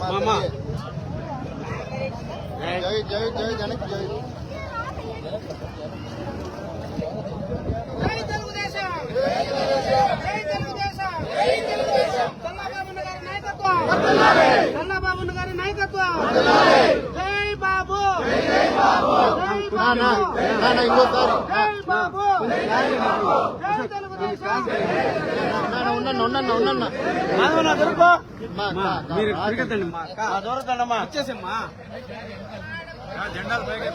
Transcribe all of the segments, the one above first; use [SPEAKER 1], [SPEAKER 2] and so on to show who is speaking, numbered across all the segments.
[SPEAKER 1] మామ
[SPEAKER 2] జై జై జై జనక్ జై.
[SPEAKER 3] చంద్రబాబు గారి నాయకత్వం. చంద్రబాబు గారి నాయకత్వం. జై బాబు. జై బాబు.
[SPEAKER 2] నా నా నా నా ఇంకోసారి.
[SPEAKER 3] జై బాబు. జై తెలుగుదేశం.
[SPEAKER 2] నా నా ఉండన్న మా
[SPEAKER 1] మీరు
[SPEAKER 2] కా.
[SPEAKER 1] తిరగతండి మా దొరకండమ్మా వచ్చేసమ్మా జెండాలు పైకి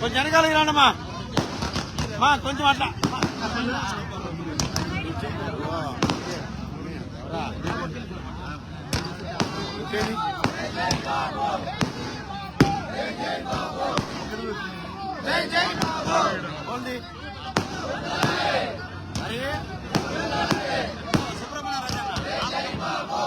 [SPEAKER 1] కొంచెం వెనకాలకి రాండమ్మా మా కొంచెం అట్లా. ఓన్లీ. మరి సుబ్రహ్మణ్య రాజన్న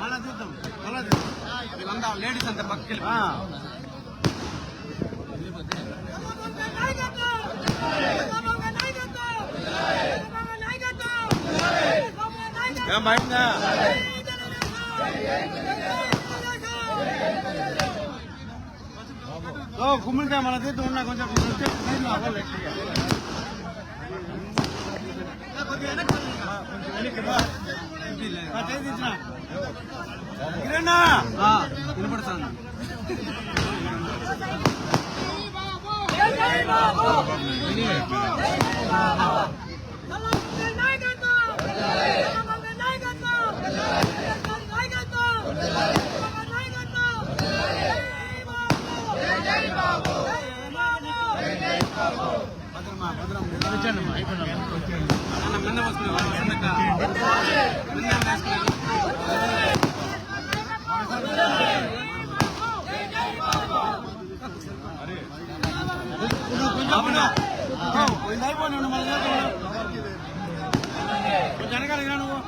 [SPEAKER 1] మళ్ళా చూద్దాం మళ్ళా చూద్దాం వీళ్ళంతా లేడీస్ అంతా పక్కకి ఏం భయంగా ఓ కుమ్మిడికాయ మన తీర్థం ఉన్నా కొంచెం వచ్చే నీళ్ళు అవ్వాలి గట్టిగా. కొంచెం వెనక్కి రా. ఆ, చేయి తీసినా. కిరణా వినపడుతుంది భద్రమా భద్రం కొంచెం వెనకాలకి రా నువ్వు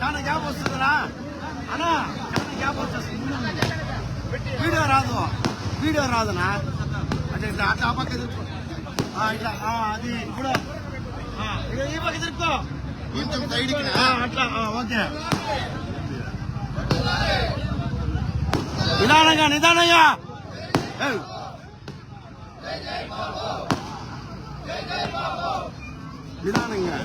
[SPEAKER 1] చాలా గ్యాప్ వస్తుందిరా అన్నా చాలా గ్యాప్ వచ్చేస్తుంది వీడియో రాదు వీడియో రాదునా అంటే ఇట్లా అట్లా ఆ పక్క తిరుక్కో ఆ, ఇట్లా ఆ, అది ఇప్పుడు ఆ, ఇక ఈ పక్క తిరుక్కో
[SPEAKER 2] కొంచెం సైడ్కి రా.
[SPEAKER 1] ఆ, అట్లా ఆ, ఓకే నిదానంగా నిదానంగా ఏయ్. నిదానంగా
[SPEAKER 2] వెనక్కి రా, మా వెనక్కి
[SPEAKER 1] నిదానంగా.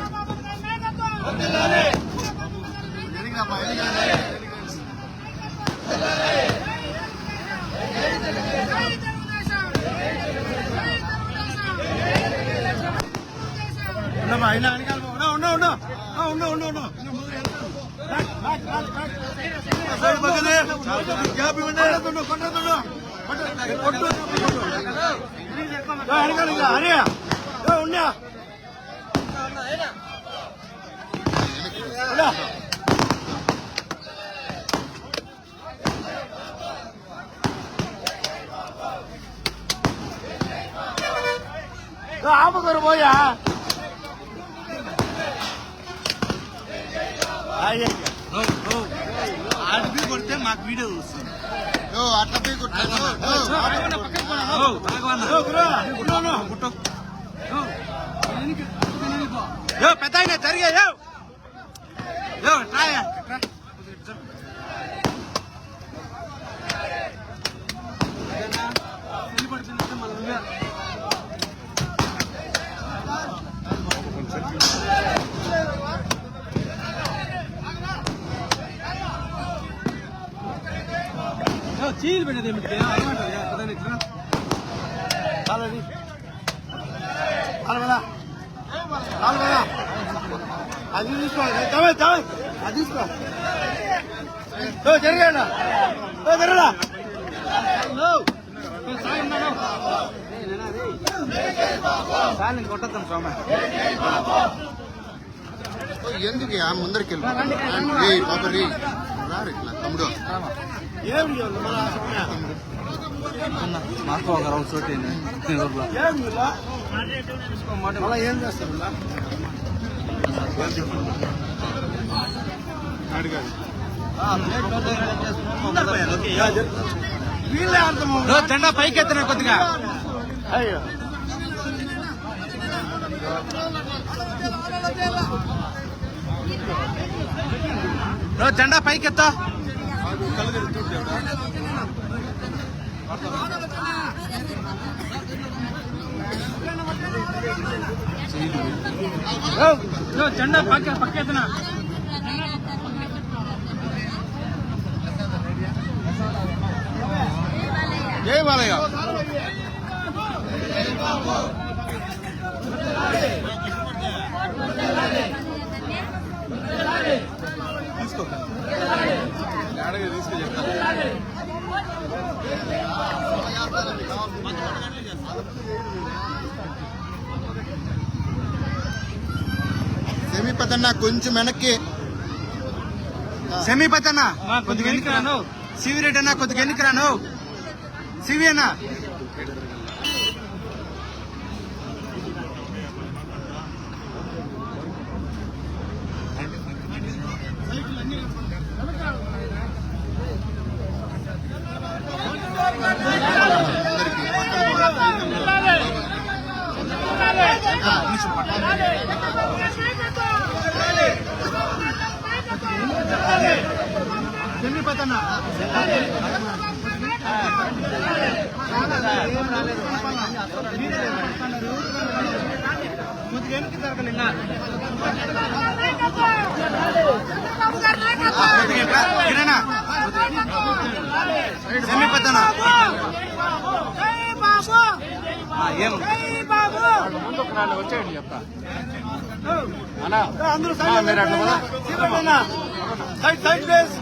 [SPEAKER 1] అయినా అడిగాలి ఉన్నా ఉన్నా. ఉండా. ఉండా. ఏ, ఆపకూరు పోయా అయ్యే
[SPEAKER 4] ఆడిపి కొడితే మాకు వీడియో వస్తుంది
[SPEAKER 2] ఓ, అట్లా పోయి కొట్టాను. ఓ,
[SPEAKER 1] ఓ, గురు, ఉండు, ఉండు.
[SPEAKER 4] యో పెద్ద ఆయన చీలు పెట్టేది ఏమిటి
[SPEAKER 1] చాలు అది. కదా. చాలు కదా. అది తీసుకో. తవే తవే అది తీసుకో ఓ జరిగాడా ఓ జరగడా
[SPEAKER 4] కొట్టద్దాం స్వామి.
[SPEAKER 2] ఓ, ఎందుకు ఆ ముందరికి వెళ్ళి? రే బాబు రే రారు ఇట్లా తమ్ముడు?
[SPEAKER 4] మాకు ఒక రౌండ్ చోటు
[SPEAKER 1] ఏం చేస్తారు ఇలా? వీళ్ళే అర్థం అవ్వదు.
[SPEAKER 4] జెండా పైకి ఎత్తిన కొద్దిగా.
[SPEAKER 1] అయ్యో.
[SPEAKER 4] రో జెండా పైకి ఎత్తా రో జెండా పక్క పక్క ఎత్తిన
[SPEAKER 2] జై బాలయ్య. సెమీ పెద్దన్న కొంచెం వెనక్కి.
[SPEAKER 4] సెమీ పచ్చన్న కొద్దిగా ఎన్నికి రాను. సివి రెడ్డి అన్న కొద్దిగా ఎన్నికి రాను. సివి అన్న.
[SPEAKER 1] సెమీ పతన కొద్దిగా వెనక్కి
[SPEAKER 4] కిరణా ఏం
[SPEAKER 1] ఏ, అందరూ సైడ్ అన్న. Side side place.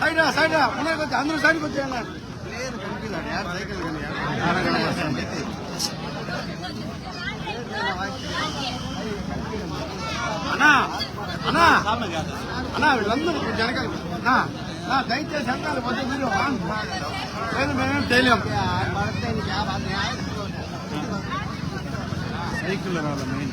[SPEAKER 1] Side side రా. ఉన్నాయి కొంచెం అందరూ సైడ్కి వచ్చేయండి. అన్నా అన్నా అన్నా వీళ్ళందరూ జరగాలి అన్నా దయచేసి వెనకాల పోతే మీరు లేదు మేమేం చేయలేం.
[SPEAKER 4] సైకిల్ రావాలి మెయిన్.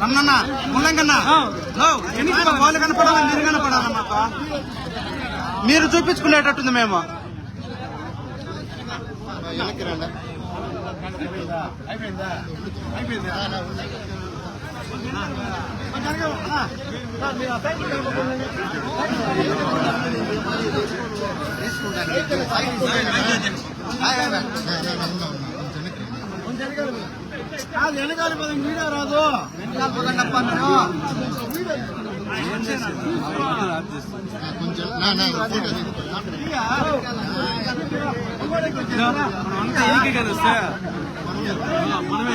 [SPEAKER 4] రమ్మన్నా ముల్లంకన్నా వాళ్ళు కనపడాలా? మీరు కనపడాలా మాకు? మీరు చూపించుకునేటట్టుంది మేము.
[SPEAKER 2] తీసుకుంటాను రండి
[SPEAKER 1] అయిపోయిందా వెనకాల పదం మీడియా రాదు వెనకాల పదండి అప్ప
[SPEAKER 2] కొంచెం
[SPEAKER 4] మనమే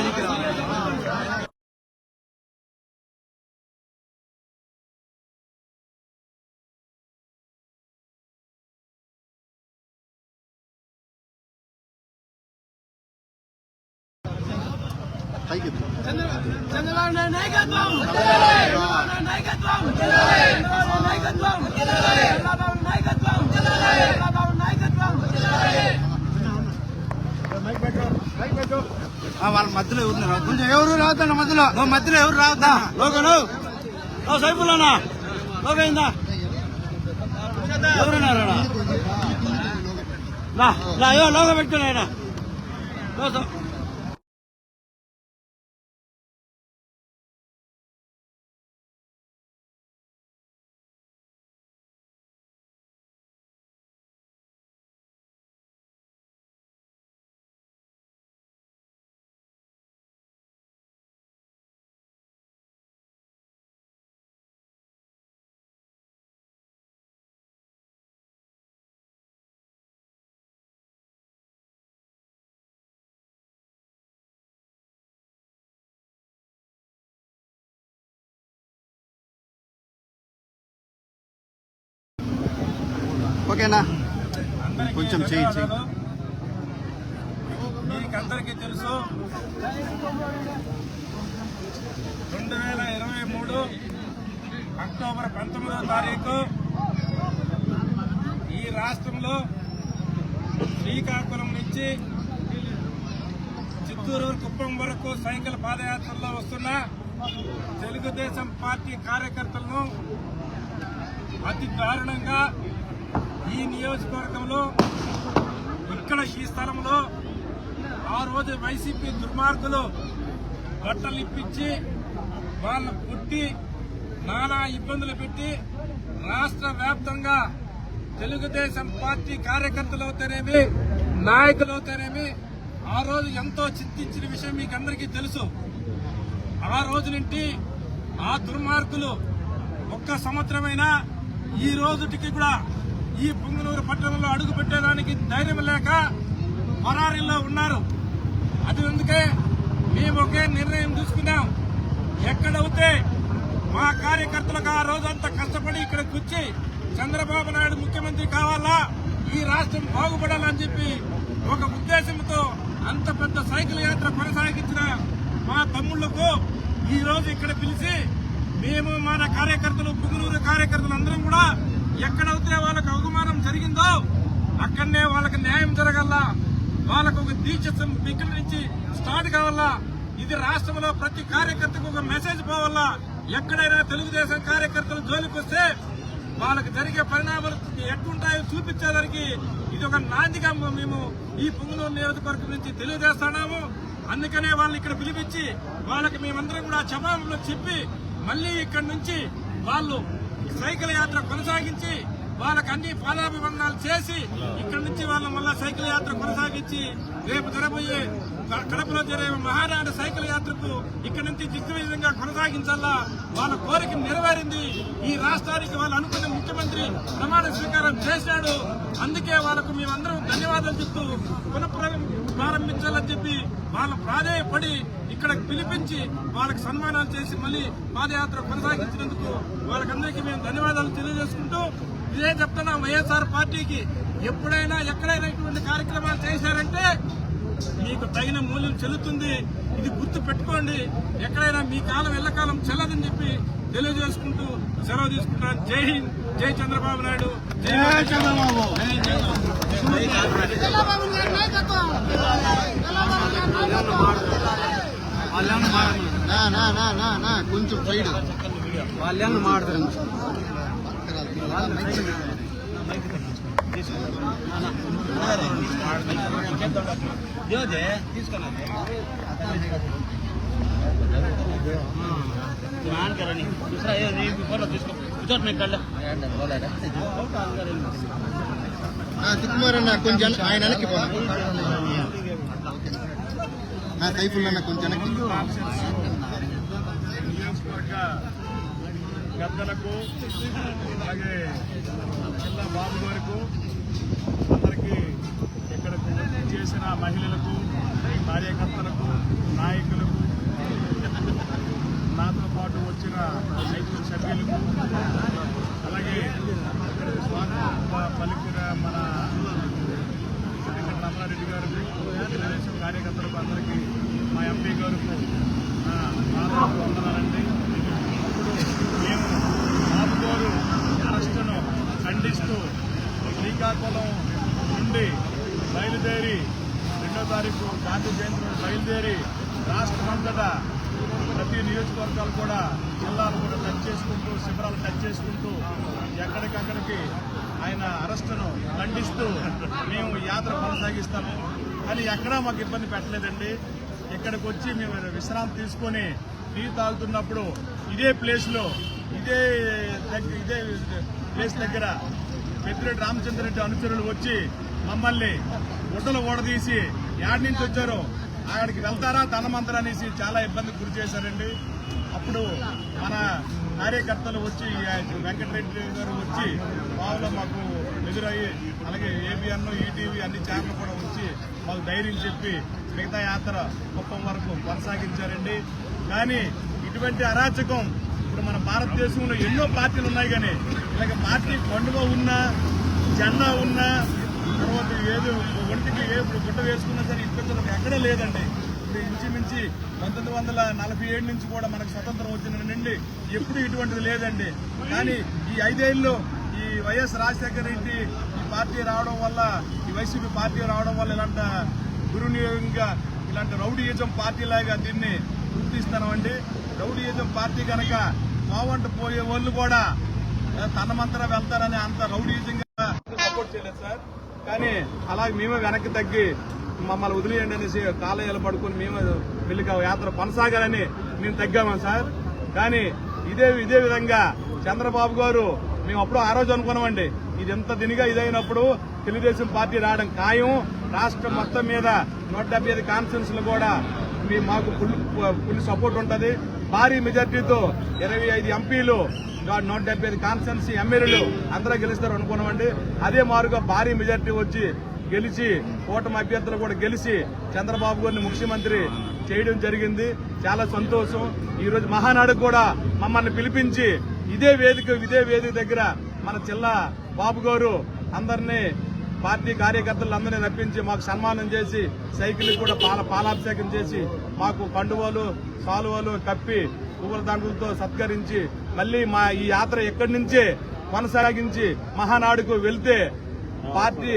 [SPEAKER 2] పైకి
[SPEAKER 5] చంద్రబాబు నాయకత్వం నాయకత్వం నాయకత్వం నాయకత్వం
[SPEAKER 4] వాళ్ళ మధ్యలో ఎవరు రావద్దు
[SPEAKER 1] కొంచెం ఎవరు రావద్దండి మధ్యలో?
[SPEAKER 4] మధ్యలో ఎవరు రావద్దా?
[SPEAKER 1] లోకను ఓ సైపుల్లోనా లోకైందా? ఎవరున్నారా రా రా లోక పెట్టుకున్నాయన
[SPEAKER 2] ఓకేనా? కొంచెం చేయి చేయి.
[SPEAKER 6] మీకందరికీ తెలుసు. రెండు వేల ఇరవై మూడు అక్టోబర్ పంతొమ్మిదవ తారీఖు ఈ రాష్ట్రంలో శ్రీకాకుళం నుంచి చిత్తూరు కుప్పం వరకు సైకిల్ పాదయాత్రలో వస్తున్న తెలుగుదేశం పార్టీ కార్యకర్తలను అతి దారుణంగా ఈ నియోజకవర్గంలో ఇక్కడ ఈ స్థలంలో ఆ రోజు వైసీపీ దుర్మార్గులు బట్టలు ఇప్పించి వాళ్ళను పుట్టి నానా ఇబ్బందులు పెట్టి రాష్ట్ర వ్యాప్తంగా తెలుగుదేశం పార్టీ కార్యకర్తలు అవుతారేమి నాయకులు అవుతారేమి ఆ రోజు ఎంతో చింతించిన విషయం మీకు అందరికీ తెలుసు. ఆ రోజు నుండి ఆ దుర్మార్గులు ఒక్క సంవత్సరమైనా ఈ రోజుటికి కూడా ఈ పుంగనూరు పట్టణంలో అడుగు పెట్టడానికి ధైర్యం లేక పరారీలో ఉన్నారు. అది అందుకే మేము ఒకే నిర్ణయం తీసుకున్నాం. ఎక్కడవుతే మా కార్యకర్తలకు ఆ రోజంతా కష్టపడి ఇక్కడికి వచ్చి చంద్రబాబు నాయుడు ముఖ్యమంత్రి కావాలా? ఈ రాష్ట్రం బాగుపడాలని చెప్పి ఒక ఉద్దేశంతో అంత పెద్ద సైకిల్ యాత్ర కొనసాగించిన మా తమ్ముళ్ళకు ఈ రోజు ఇక్కడ పిలిచి మేము మన కార్యకర్తలు పుగునూరు కార్యకర్తలు అందరం కూడా ఎక్కడైతే వాళ్ళకు అవమానం జరిగిందో అక్కడనే వాళ్ళకి న్యాయం జరగల్లా వాళ్ళకు ఒక దీక్ష దగ్గర నుంచి స్టార్ట్ కావాలా ఇది రాష్ట్రంలో ప్రతి కార్యకర్తకు ఒక మెసేజ్ పోవాలా ఎక్కడైనా తెలుగుదేశం కార్యకర్తలు జోలికి వస్తే వాళ్ళకి జరిగే పరిణామాలు ఎట్లుంటాయో చూపించేదానికి ఇది ఒక నాందిగా మేము ఈ పుంగనూరు నియోజకవర్గం నుంచి తెలియజేస్తున్నాము. అందుకనే వాళ్ళని ఇక్కడ పిలిపించి వాళ్ళకి మేమందరం కూడా జవాబులు చెప్పి మళ్ళీ ఇక్కడి నుంచి వాళ్ళు సైకిల్ యాత్ర కొనసాగించి వాళ్ళకి అన్ని పాదాభివందనాలు చేసి ఇక్కడ నుంచి వాళ్ళ మళ్ళా సైకిల్ యాత్ర కొనసాగించి రేపు జరబోయే క- కడపలో జరిగే మహానాడు సైకిల్ యాత్రకు ఇక్కడ నుంచి దిగ్విజయంగా కొనసాగించాలా వాళ్ళ కోరిక నెరవేరింది. ఈ రాష్ట్రానికి వాళ్ళు అనుకున్న ముఖ్యమంత్రి ప్రమాణ స్వీకారం చేశాడు. అందుకే వాళ్ళకు మేమందరం ధన్యవాదాలు చెప్తూ పునః ప్రారంభించాలని చెప్పి వాళ్ళ ప్రాధేయపడి ఇక్కడ పిలిపించి వాళ్ళకి సన్మానాలు చేసి మళ్ళీ పాదయాత్ర కొనసాగించినందుకు వాళ్ళకందరికీ మేము ధన్యవాదాలు తెలియజేసుకుంటూ ఇదే చెప్తున్నా వైఎస్ఆర్ పార్టీకి ఎప్పుడైనా ఎక్కడైనా ఇటువంటి కార్యక్రమాలు చేశారంటే మీకు తగిన మూల్యం చెల్లుతుంది. ఇది గుర్తు పెట్టుకోండి. ఎక్కడైనా మీ కాలం ఎల్లకాలం చెల్లదని చెప్పి తెలియజేసుకుంటూ సెలవు తీసుకుంటాను జై హింద్. జై చంద్రబాబు నాయుడు జై
[SPEAKER 1] చంద్రబాబు
[SPEAKER 6] జై చంద్రబాబు
[SPEAKER 5] చంద్రబాబు నాయుడు నాయకత్వం చంద్రబాబు నాయుడు నాయకత్వం
[SPEAKER 4] వాళ్ళు ఏమన్నా మారమ్మా.
[SPEAKER 2] నా నా ఆయన వెనక్కి పో. నా సైఫుల్ అన్న కొంచెం వెనక్కి.
[SPEAKER 7] నియోజకవర్గ పెద్దలకు అలాగే జిల్లా బాబు గారికి అందరికీ ఇక్కడ చేసిన మహిళలకు కార్యకర్తలకు నాయకులకు నాతో పాటు వచ్చిన రైతు అలాగే ఇక్కడ మన వెంకట రమణారెడ్డి గారికి తెలుగుదేశం కార్యకర్తలకు అందరికీ మా ఎంపీ గారికి నా పాదాలకు వందనాలండి అప్పుడు మేము బాబు గారు అరెస్టును ఖండిస్తూ శ్రీకాకుళం నుండి బయలుదేరి రెండో తారీఖు గాంధీ జయంతి రోజు బయలుదేరి రాష్ట్రమంతటా ప్రతి నియోజకవర్గాలు కూడా జిల్లాలు కూడా టచ్ చేసుకుంటూ శిబిరాలు టచ్ చేసుకుంటూ ఎక్కడికక్కడికి ఆయన అరెస్టును ఖండిస్తూ మేము కొనసాగిస్తాము. కానీ ఎక్కడా మాకు ఇబ్బంది పెట్టలేదండి. ఇక్కడికి వచ్చి మేము విశ్రాంతి తీసుకొని టీ తాగుతున్నప్పుడు ఇదే ప్లేస్లో ఇదే ఇదే ప్లేస్ దగ్గర పెద్దిరెడ్డి రామచంద్రరెడ్డి అనుచరులు వచ్చి మమ్మల్ని గుడ్డలు ఓడదీసి యాడ్ నుంచి వచ్చారో అక్కడికి వెళ్తారా ధనమంతరా అనేసి చాలా ఇబ్బందికి గురి చేశారండి. అప్పుడు మన కార్యకర్తలు వచ్చి వెంకటరెడ్డి గారు వచ్చి మామూలుగా మాకు ఎదురయ్యి అలాగే ఏబిఎన్ ఈటీవీ అన్ని ఛానళ్ళు కూడా వచ్చి మాకు ధైర్యం చెప్పి మిగతా యాత్ర కుప్పం వరకు కొనసాగించారండి. కానీ ఇటువంటి అరాచకం ఇప్పుడు మన భారతదేశంలో ఎన్నో పార్టీలు ఉన్నాయి కానీ ఇలాగ పార్టీ పండుగ ఉన్నా జెండా ఉన్నా తర్వాత ఏదో ఒంటికి ఏ గుట్ట వేసుకున్నా సరే ఇప్పించడం ఎక్కడా లేదండి. నుంచి పంతొమ్మిది వందల నలభై ఏడు నుంచి కూడా మనకు స్వతంత్రం వచ్చిన నుండి ఎప్పుడు ఇటువంటిది లేదండి. కానీ ఈ ఐదేళ్ళు ఈ వైఎస్ రాజశేఖర రెడ్డి ఈ పార్టీ రావడం వల్ల ఈ వైసీపీ పార్టీ రావడం వల్ల ఇలాంటి దుర్వినియోగంగా ఇలాంటి రౌడీయిజం పార్టీ లాగా దీన్ని గుర్తిస్తామండి రౌడీయిజం పార్టీ కనుక పోవంట పోయే వాళ్ళు కూడా తనమంతరం వెళ్తారని అంత రౌడీయిజంగా సపోర్ట్ చేయలేదు సార్. కానీ అలాగే మేమే వెనక్కి తగ్గి మమ్మల్ని వదిలేయండి అనేసి కాలేయాలు పడుకుని మేము వెళ్ళి యాత్ర కొనసాగాలని మేము తగ్గామా సార్? కానీ ఇదే ఇదే విధంగా చంద్రబాబు గారు మేము అప్పుడు ఆ రోజు అనుకున్నామండి. ఇది ఎంత దినిగా ఇదైనప్పుడు తెలుగుదేశం పార్టీ రావడం ఖాయం. రాష్ట్రం మొత్తం మీద నూట డెబ్బై ఐదు కూడా మీ మాకు ఫుల్ ఫుల్ సపోర్ట్ ఉంటుంది. భారీ మెజార్టీతో ఇరవై ఐదు ఎంపీలు నూట డెబ్బై ఐదు కాన్స్టెన్సీ ఎమ్మెల్యేలు అందరూ గెలుస్తారు అనుకున్నామండి. అదే మారుగా భారీ మెజార్టీ వచ్చి గెలిచి కూటమి అభ్యర్థులు కూడా గెలిచి చంద్రబాబు గారిని ముఖ్యమంత్రి చేయడం జరిగింది. చాలా సంతోషం. ఈరోజు మహానాడు కూడా మమ్మల్ని పిలిపించి ఇదే వేదిక ఇదే వేదిక దగ్గర మన జిల్లా బాబు గారు అందరినీ పార్టీ కార్యకర్తలందరినీ రప్పించి మాకు సన్మానం చేసి సైకిల్ కూడా పాల పాలాభిషేకం చేసి మాకు పండువలు సాలువలు కప్పి పువ్వుల దండలతో సత్కరించి మళ్ళీ మా ఈ యాత్ర ఎక్కడి నుంచే కొనసాగించి మహానాడుకు వెళ్తే పార్టీ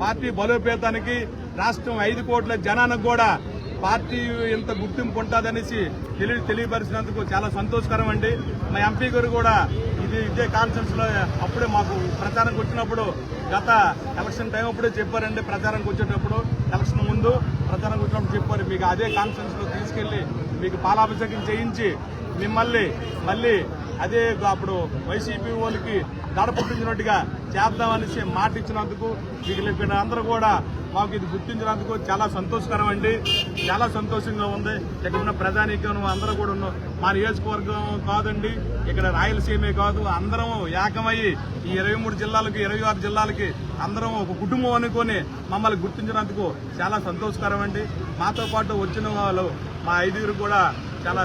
[SPEAKER 7] పార్టీ బలోపేతానికి రాష్ట్రం ఐదు కోట్ల జనానికి కూడా పార్టీ ఇంత గుర్తింపు ఉంటుందనేసి తెలియ తెలియపరిచినందుకు చాలా సంతోషకరం అండి. మా ఎంపీ గారు కూడా ఇది ఇదే కాన్ఫరెన్స్లో అప్పుడే మాకు ప్రచారంకి వచ్చినప్పుడు గత ఎలక్షన్ టైం అప్పుడే చెప్పారండి ప్రచారంకి వచ్చేటప్పుడు. ఎలక్షన్ ముందు ప్రచారంకి వచ్చినప్పుడు చెప్పారు మీకు అదే కాన్ఫరెన్స్లో తీసుకెళ్ళి మీకు పాలాభిషేకం చేయించి మిమ్మల్ని మళ్ళీ అదే అప్పుడు వైసీపీ వాళ్ళకి దడ పుట్టించినట్టుగా చేద్దామనేసి మాట ఇచ్చినందుకు మీకు అందరూ కూడా మాకు ఇది గుర్తించినందుకు చాలా సంతోషకరం అండి. చాలా సంతోషంగా ఉంది. ఇక్కడ ఉన్న ప్రజానీకం అందరూ కూడా ఉన్నాం మా నియోజకవర్గం కాదండి. ఇక్కడ రాయలసీమే కాదు అందరం ఏకమయ్యి ఈ ఇరవై మూడు జిల్లాలకి ఇరవై ఆరు జిల్లాలకి అందరం ఒక కుటుంబం అనుకొని మమ్మల్ని గుర్తించినందుకు చాలా సంతోషకరం అండి. మాతో పాటు వచ్చిన వాళ్ళు మా ఐదుగురు కూడా చాలా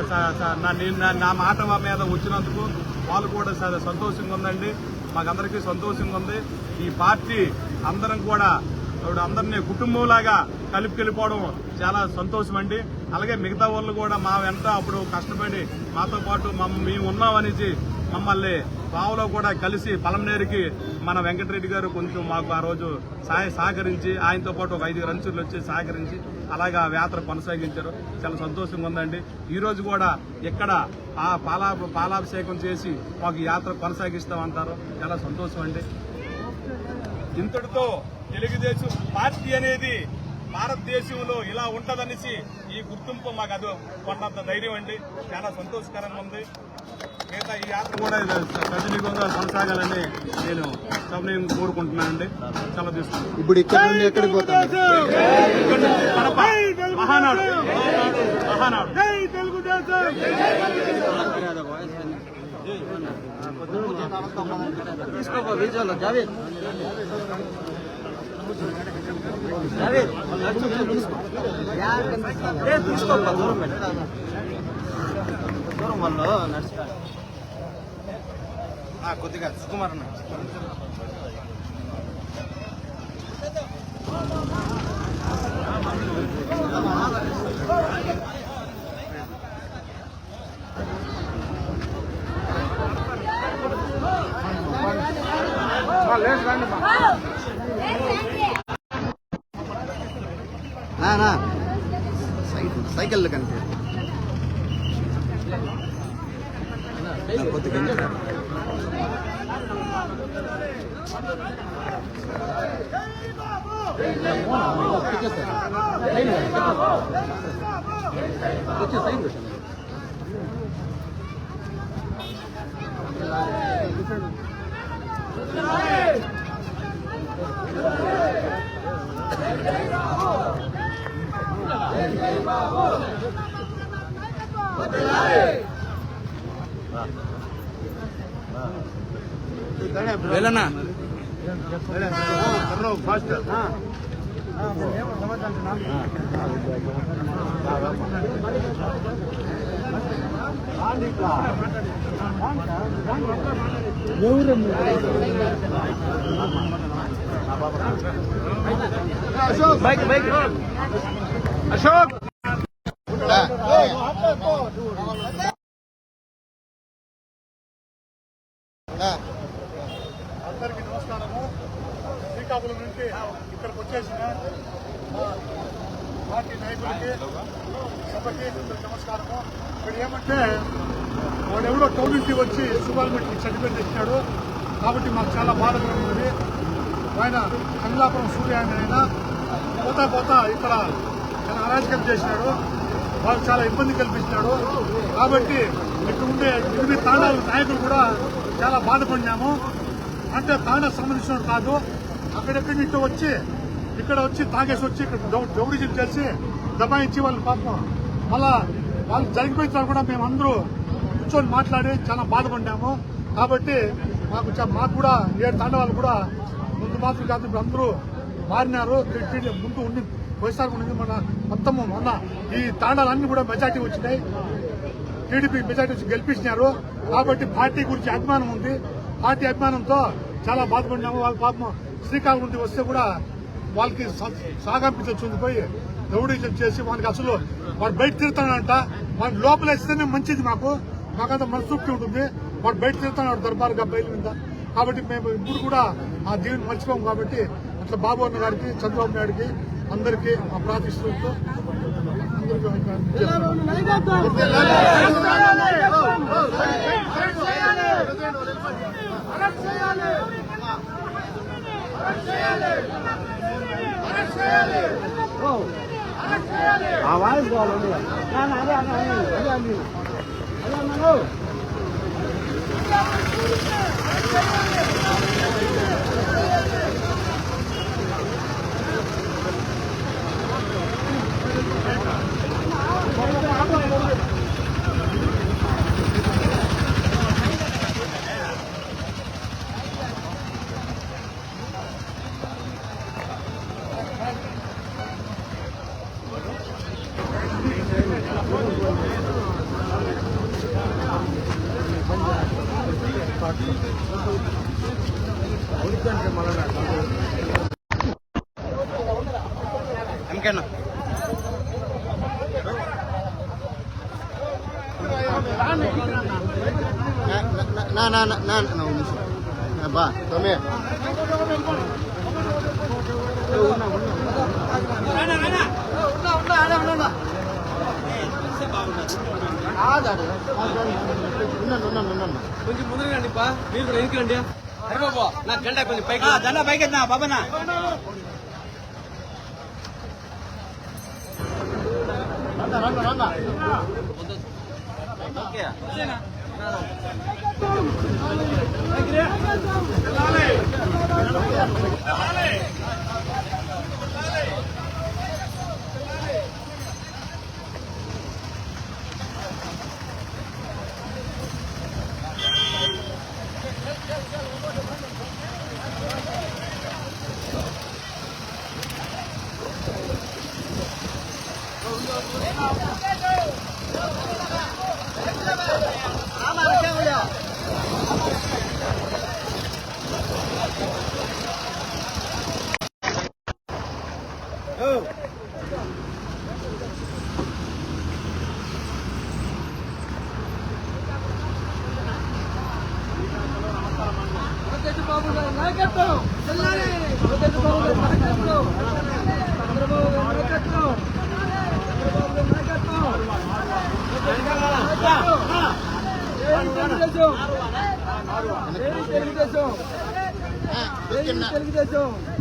[SPEAKER 7] నా నేను- నా- నా మాట మీద వచ్చినందుకు వాళ్ళు కూడా చాలా సంతోషంగా ఉందండి. మాకందరికీ సంతోషంగా ఉంది ఈ పార్టీ అందరం కూడా ఇప్పుడు అందరినీ కుటుంబంలాగా కలిపికెళ్ళిపోవడం చాలా సంతోషం అండి అలాగే మిగతా వాళ్ళు కూడా మా వెంట అప్పుడు కష్టపడి మాతో పాటు మేము ఉన్నామనేసి మమ్మల్ని పావులో కూడా కలిసి పలంనేరుకి మన వెంకటరెడ్డి గారు కొంచెం మాకు ఆ రోజు సహాయ సహకరించి ఆయనతో పాటు ఒక ఐదు రంచులు వచ్చి సహకరించి అలాగా యాత్ర కొనసాగించారు. చాలా సంతోషంగా ఉందండి. ఈరోజు కూడా ఇక్కడ ఆ పాలా పాలాభిషేకం చేసి మాకు యాత్ర కొనసాగిస్తామంటారు. చాలా సంతోషం అండి. ఇంతటితో తెలుగుదేశం పార్టీ అనేది భారతదేశంలో ఇలా ఉంటదనేసి ఈ గుర్తింపు మాకు అది కొన్నంత ధైర్యం అండి. చాలా సంతోషకరంగా ఉంది. మిగతా ఈ యాత్ర కూడా సజనీయంగా కొనసాగాలని నేను సభనీయం కోరుకుంటున్నానండి. చాలా తీసుకుంటాను
[SPEAKER 2] ఇప్పుడు ఇక్కడ నుండి ఎక్కడికి
[SPEAKER 7] కడప మహానాడు! మహానాడు!
[SPEAKER 1] ఆ, కొద్దిగా సుకుమార్ అన్న
[SPEAKER 2] నా, నా. సైకిల్ సైకిల్ కనిపి
[SPEAKER 4] బైక్ బైక్ అశోక్
[SPEAKER 8] వాడెవడో టౌన్ నుంచి వచ్చి సుబ్రహ్మణ్యం సర్టిఫికేట్ ఇచ్చాడు కాబట్టి మాకు చాలా బాధగా ఉంది ఆయన కమలాపురం సూర్య ఆయన పోతా పోతా ఇక్కడ చాలా అరాజకం చేసినాడు. వాళ్ళు చాలా ఇబ్బంది కల్పించినాడు కాబట్టి ఇక్కడ ఉండే ఎనిమిది తాండాల నాయకులు కూడా చాలా బాధపడినాము. అంటే తాండా సంబంధించిన కాదు. అక్కడెక్కడి నుంచి వచ్చి ఇక్కడ వచ్చి తాగేసి వచ్చి ఇక్కడ దౌర్జన్యం చేసి దబాయించి వాళ్ళని పాపం మళ్ళా వాళ్ళు జరిగిపోయిన కూడా మేమందరూ కూర్చొని మాట్లాడి చాలా బాధపడ్డాము. కాబట్టి మాకు మాకు కూడా ఏడు తాండవాళ్ళు కూడా ముందు మాత్రం కాదు ఇప్పుడు అందరూ మారినారు. ముందు ఉండి వైఎస్ఆర్ ఉండింది మన మొత్తము మొన్న ఈ తాండాలన్నీ కూడా మెజార్టీ వచ్చినాయి. టీడీపీ మెజార్టీ వచ్చి గెలిపించినారు. కాబట్టి పార్టీ గురించి అభిమానం ఉంది. పార్టీ అభిమానంతో చాలా బాధపడినాము వాళ్ళ పాపం శ్రీకాకుళం నుండి వస్తే కూడా వాళ్ళకి సాగంపించొచ్చింది పోయి దౌడీ చేసి వాళ్ళకి అసలు వాడు బయట తిరుగుతాడంట వాడు లోపలేస్తేనే మంచిది మాకు. మాకంత మనసూక్తి ఉంటుంది. వాడు బయట తిరుగుతున్నాడు దర్బార్గా బయలు మీద కాబట్టి మేము ఇప్పుడు కూడా ఆ దీవిని మర్చిపోము కాబట్టి అట్లా బాబు అన్న గారికి చంద్రబాబు నాయుడుకి అందరికీ ఆ ప్రార్థిస్తూ అందరికీ
[SPEAKER 4] ఎంకన్నా
[SPEAKER 2] నా- నా- నా నా నా నా నా ఒక నిమిషం. నా బా తమ్మే ఉన్నాను ఉన్నాను ఉన్నాను
[SPEAKER 1] కొంచెం ముందుకు రండి పా మీరు కూడా వెనక్కి రండి అరే బాబు నా గంట కొంచెం పైకి
[SPEAKER 4] దండ పైకి బాబనా
[SPEAKER 2] రండి రండి రండి
[SPEAKER 1] బాబు
[SPEAKER 9] না।